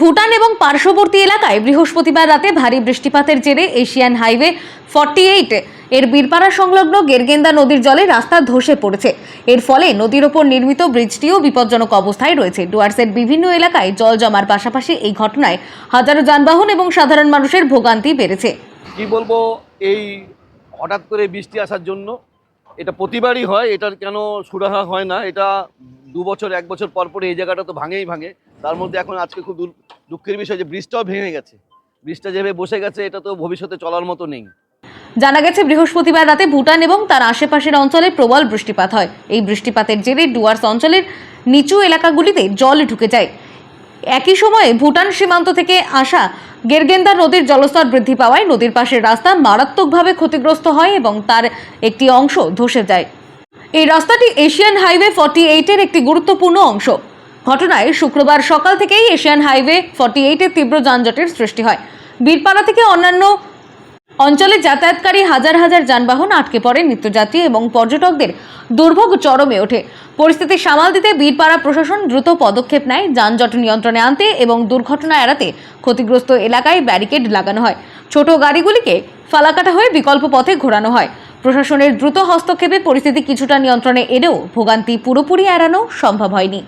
ভুটান এবং পার্শ্ববর্তী এলাকায় বৃহস্পতিবার রাতে ভারী বৃষ্টিপাতের জেরে এশিয়ান হাইওয়ে ফর্টি এইট এর বীরপাড়া সংলগ্ন গেরগেন্দা নদীর জলে রাস্তা ধসে পড়েছে। এর ফলে নদীর ওপর নির্মিত ব্রিজটিও বিপজ্জনক অবস্থায় রয়েছে। ডুয়ার্সের বিভিন্ন এলাকায় জল জমার পাশাপাশি এই ঘটনায় হাজারো যানবাহন এবং সাধারণ মানুষের ভোগান্তি বেড়েছে। কি বলব, এই হঠাৎ করে বৃষ্টি আসার জন্য এটা প্রতিবারই হয়, এটার কেন সুরাহা হয় না, এটা দু বছর, এক বছর পর পরে এই জায়গাটা তো ভাঙেই ভাঙে। তার মধ্যে এখন আজকে খুব দুঃখের বিষয় যে ব্রিজটাও ভেঙে গেছে। ব্রিজটা যেভাবে বসে গেছে, এটা তো ভবিষ্যতে চলার মতো নেই। জানা গেছে, বৃহস্পতিবার রাতে ভুটান এবং তার আশেপাশের অঞ্চলে প্রবল বৃষ্টিপাত হয়। এই বৃষ্টিপাতের জেরে ডুয়ার্স অঞ্চলের নিচু এলাকাগুলিতে জল ঢুকে যায়। একই সময়ে ভুটান সীমান্ত থেকে আসা গেরগেন্দা নদীর জলস্তর বৃদ্ধি পাওয়ায় নদীর পাশের রাস্তা মারাত্মকভাবে ক্ষতিগ্রস্ত হয় এবং তার একটি অংশ ধসে যায়। এই রাস্তাটি এশিয়ান হাইওয়ে ফর্টি এইটের একটি গুরুত্বপূর্ণ অংশ। ঘটনায় শুক্রবার সকাল থেকেই এশিয়ান হাইওয়ে ফর্টি এইটের তীব্র যানজটের সৃষ্টি হয়। বীরপাড়া থেকে অন্যান্য অঞ্চলে যাতায়াতকারী হাজার হাজার যানবাহন আটকে পড়ে নিত্যযাত্রী এবং পর্যটকদের দুর্ভোগ চরমে ওঠে। পরিস্থিতি সামাল দিতে বীরপাড়া প্রশাসন দ্রুত পদক্ষেপ নেয় যানজট নিয়ন্ত্রণে আনতে এবং দুর্ঘটনা এড়াতে ক্ষতিগ্রস্ত এলাকায় ব্যারিকেড লাগানো হয়। ছোট গাড়িগুলিকে ফালাকাটা হয়ে বিকল্প পথে ঘোরানো হয়। প্রশাসনের দ্রুত হস্তক্ষেপে পরিস্থিতি কিছুটা নিয়ন্ত্রণে এলেও ভোগান্তি পুরোপুরি এড়ানো সম্ভব হয়নি।